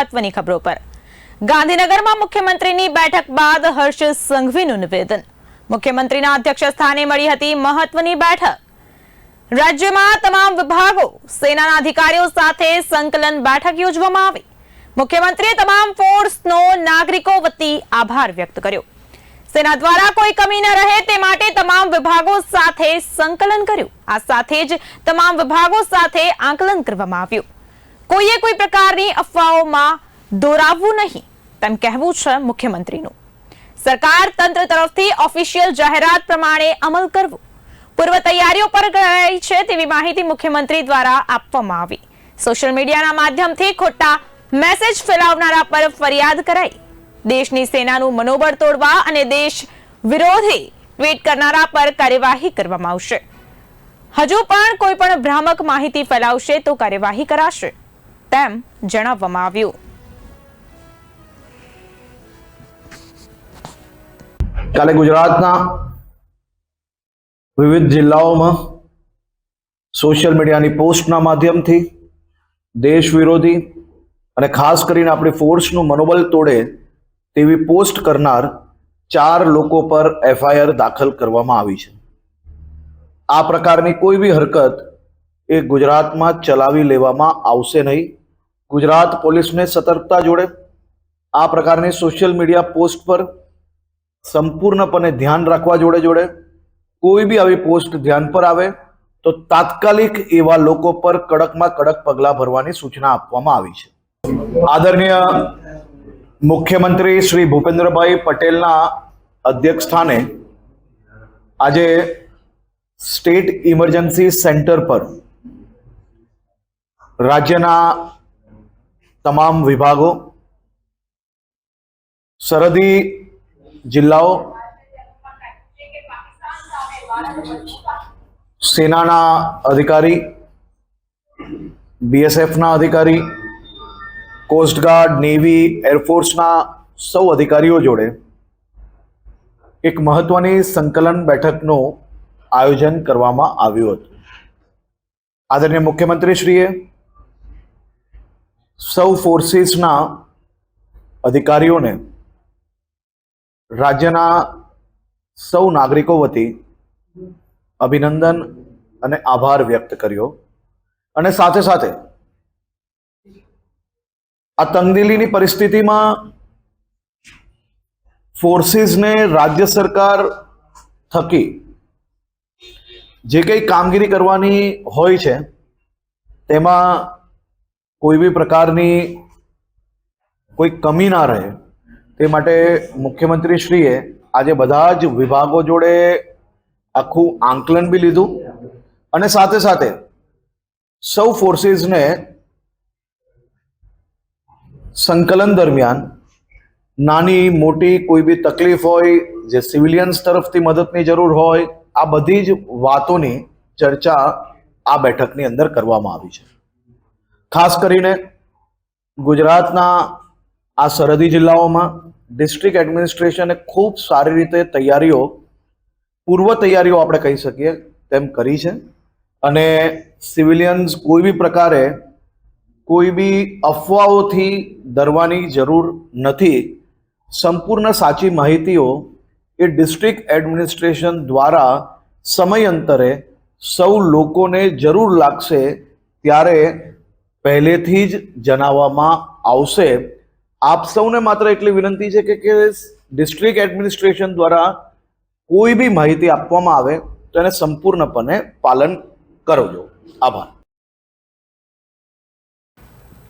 મહત્વની ખબરો પર. ગાંધીનગરમાં મુખ્યમંત્રીની બેઠક બાદ હર્ષ સંઘવીનું નિવેદન. મુખ્યમંત્રીના અધ્યક્ષ સ્થાને મળી હતી મહત્વની બેઠક. રાજ્યમાં તમામ વિભાગો, સેનાના અધિકારીઓ સાથે સંકલન બેઠક યોજવામાં આવી. મુખ્યમંત્રીએ તમામ ફોર્સનો નાગરિકો વતી આભાર વ્યક્ત કર્યો. સેના દ્વારા કોઈ કમી ન રહે તે માટે તમામ વિભાગો સાથે સંકલન કર્યું. આ સાથે જ તમામ વિભાગો સાથે આંકલન કરવામાં આવ્યું. કોઈએ કોઈ પ્રકારની અફવાઓમાં દોરાવવું નહીં, તેમ કહેવું છે મુખ્યમંત્રીનું. સરકાર તંત્ર તરફથી ઓફિશિયલ જાહેરાત પ્રમાણે અમલ કરવો પૂર્વ તૈયારીઓ પર કરાઈ છે તેવી માહિતી મુખ્યમંત્રી દ્વારા આપવામાં આવી. સોશિયલ મીડિયાના માધ્યમથી ખોટા મેસેજ ફેલાવનારા પર ફરિયાદ કરાઈ. દેશની સેનાનું મનોબળ તોડવા અને દેશ વિરોધી ટ્વીટ કરનારા પર કાર્યવાહી કરવામાં આવશે. હજુ પણ કોઈ પણ ભ્રામક માહિતી ફેલાવશે તો કાર્યવાહી કરાશે. તેમ જણાવવામાં આવ્યું. કાલે ગુજરાતના વિવિધ જિલ્લાઓમાં સોશિયલ મીડિયાની પોસ્ટના માધ્યમથી દેશ વિરોધી અને ખાસ કરીને આપણી ફોર્સનું મનોબળ તોડે તેવી પોસ્ટ કરનાર ચાર લોકો પર એફઆઈઆર દાખલ કરવામાં આવી છે. આ પ્રકારની કોઈ બી હરકત એ ગુજરાતમાં ચલાવી લેવામાં આવશે નહીં. ગુજરાત પોલીસને સતર્કતા જોડે આ પ્રકારની સોશિયલ મીડિયા પોસ્ટ પર સંપૂર્ણપણે ધ્યાન રાખવા જોડે જોડે કોઈ બી આવી પોસ્ટ ધ્યાન પર આવે તો તાત્કાલિક એવા લોકો પર કડકમાં કડક પગલાં ભરવાની સૂચના આપવામાં આવી છે. આદરણીય મુખ્યમંત્રી શ્રી ભૂપેન્દ્રભાઈ પટેલના અધ્યક્ષ સ્થાને આજે સ્ટેટ ઇમરજન્સી સેન્ટર પર રાજ્યના તમામ વિભાગો, સરહદી જિલ્લાઓ, સેનાના અધિકારી, બીએસએફના અધિકારી કોસ્ટગાર્ડ નેવી, એરફોર્સના સૌ અધિકારીઓ જોડે એક મહત્વની સંકલન બેઠકનું આયોજન કરવામાં આવ્યું હતું. આદરણીય મુખ્યમંત્રીશ્રીએ સૌ ફોર્સીસના અધિકારીઓને રાજ્યના સૌ નાગરિકો વતી અભિનંદન અને આભાર વ્યક્ત કર્યો. અને સાથે સાથે આ તંગદિલીની પરિસ્થિતિમાં ફોર્સીસને રાજ્ય સરકાર થકી જે કંઈ કામગીરી કરવાની હોય છે, તેમાં કોઈ બી પ્રકારની કોઈ કમી ના રહે, તે માટે મુખ્યમંત્રીશ્રીએ આજે બધા જ વિભાગો જોડે આખું આંકલન બી લીધું અને સાથે સાથે સૌ ફોર્સીસને સંકલન દરમિયાન નાની મોટી કોઈ બી તકલીફ હોય, જે સિવિલિયન્સ તરફથી મદદની જરૂર હોય, આ બધી જ વાતોની ચર્ચા આ બેઠકની અંદર કરવામાં આવી છે. ખાસ કરીને ગુજરાતના આ સરહદી જિલ્લાઓમાં ડિસ્ટ્રિક્ટ એડમિનિસ્ટ્રેશને ખૂબ સારી રીતે તૈયારીઓ, પૂર્વ તૈયારીઓ આપણે કહી શકીએ તેમ કરી છે. અને સિવિલિયન્સ કોઈ બી પ્રકારે કોઈ બી અફવાઓથી ડરવાની જરૂર નથી. સંપૂર્ણ સાચી માહિતીઓ એ ડિસ્ટ્રિક્ટ એડમિનિસ્ટ્રેશન દ્વારા સમયાંતરે સૌ લોકોને જરૂર લાગશે ત્યારે પહેલેથી જ જણાવવામાં આવશે. આપ સૌને માત્ર એટલી વિનંતી છે કે કે ડિસ્ટ્રિક્ટ એડમિનિસ્ટ્રેશન દ્વારા કોઈ બી માહિતી આપવામાં આવે તો એને સંપૂર્ણપણે પાલન કરજો. આભાર.